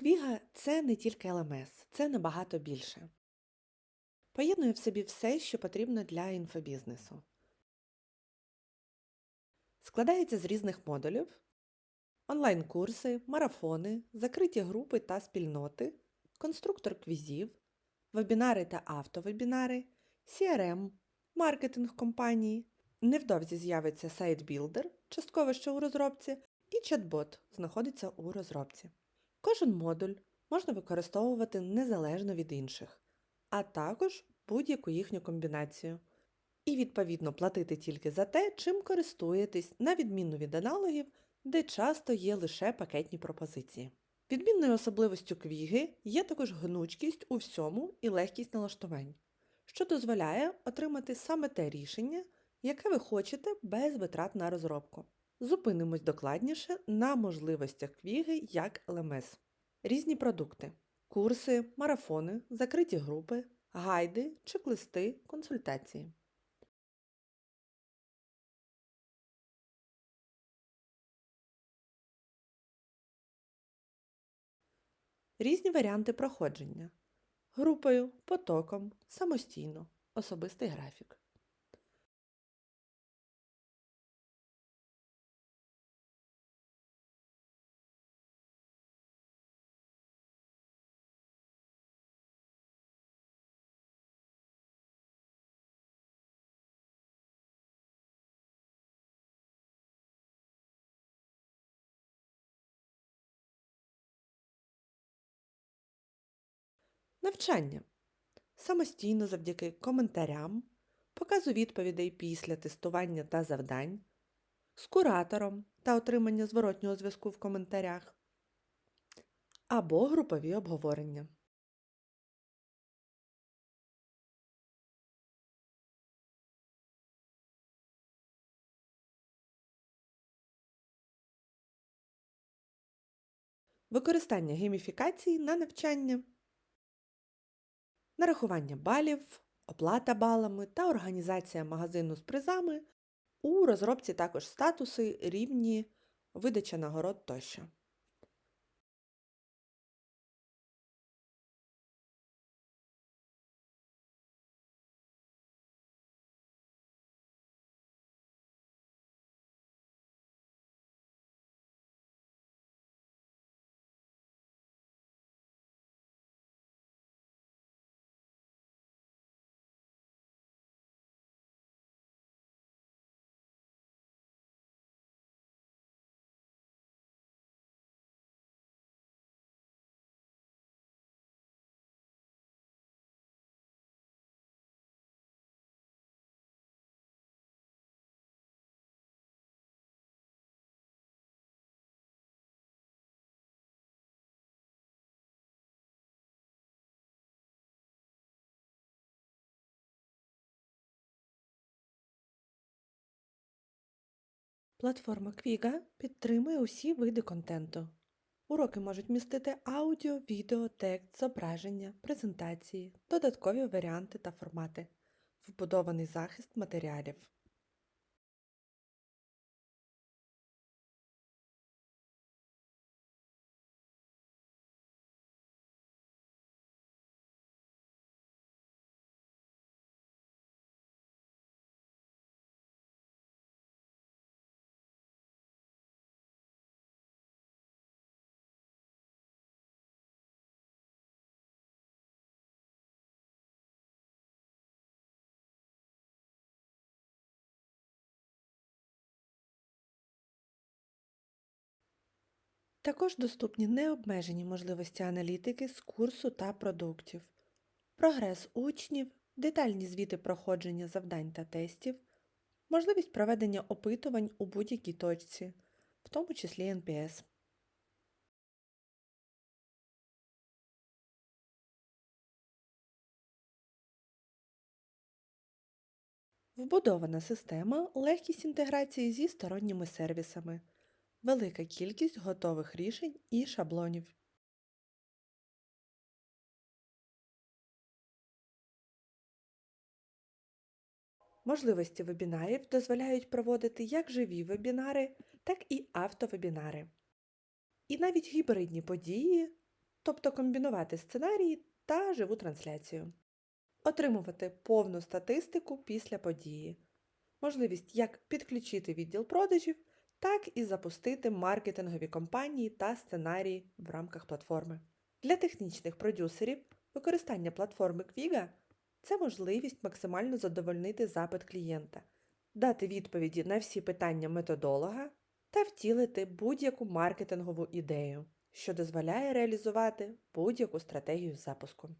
Квіга це не тільки ЛМС, це набагато більше. Поєднує в собі все, що потрібно для інфобізнесу. Складається з різних модулів, онлайн-курси, марафони, закриті групи та спільноти, конструктор квізів, вебінари та автовебінари, CRM, маркетинг компанії. Невдовзі з'явиться сайт-білдер, частково ще у розробці, і чат-бот знаходиться у розробці. Кожен модуль можна використовувати незалежно від інших, а також будь-яку їхню комбінацію. І відповідно платити тільки за те, чим користуєтесь, на відміну від аналогів, де часто є лише пакетні пропозиції. Відмінною особливостю квіги є також гнучкість у всьому і легкість налаштувань, що дозволяє отримати саме те рішення, яке ви хочете без витрат на розробку. Зупинимось докладніше на можливостях квіги як ЛМС. Різні продукти, курси, марафони, закриті групи, гайди, чек-листи, консультації. Різні варіанти проходження. Групою, потоком, самостійно, особистий графік. Навчання. Самостійно завдяки коментарям, показу відповідей після тестування та завдань, з куратором та отримання зворотнього зв'язку в коментарях, або групові обговорення. Використання гейміфікації на навчання. Нарахування балів, оплата балами та організація магазину з призами. У розробці також статуси, рівні, видача нагород тощо. Платформа Квіга підтримує усі види контенту. Уроки можуть містити аудіо, відео, текст, зображення, презентації, додаткові варіанти та формати, вбудований захист матеріалів. Також доступні необмежені можливості аналітики з курсу та продуктів, прогрес учнів, детальні звіти проходження завдань та тестів, можливість проведення опитувань у будь-якій точці, в тому числі НПС. Вбудована система, легкість інтеграції зі сторонніми сервісами, велика кількість готових рішень і шаблонів. Можливості вебінарів дозволяють проводити як живі вебінари, так і автовебінари. І навіть гібридні події тобто комбінувати сценарії та живу трансляцію, отримувати повну статистику після події, можливість як підключити відділ продажів, так і запустити маркетингові кампанії та сценарії в рамках платформи. Для технічних продюсерів використання платформи Quiga – це можливість максимально задовольнити запит клієнта, дати відповіді на всі питання методолога та втілити будь-яку маркетингову ідею, що дозволяє реалізувати будь-яку стратегію запуску.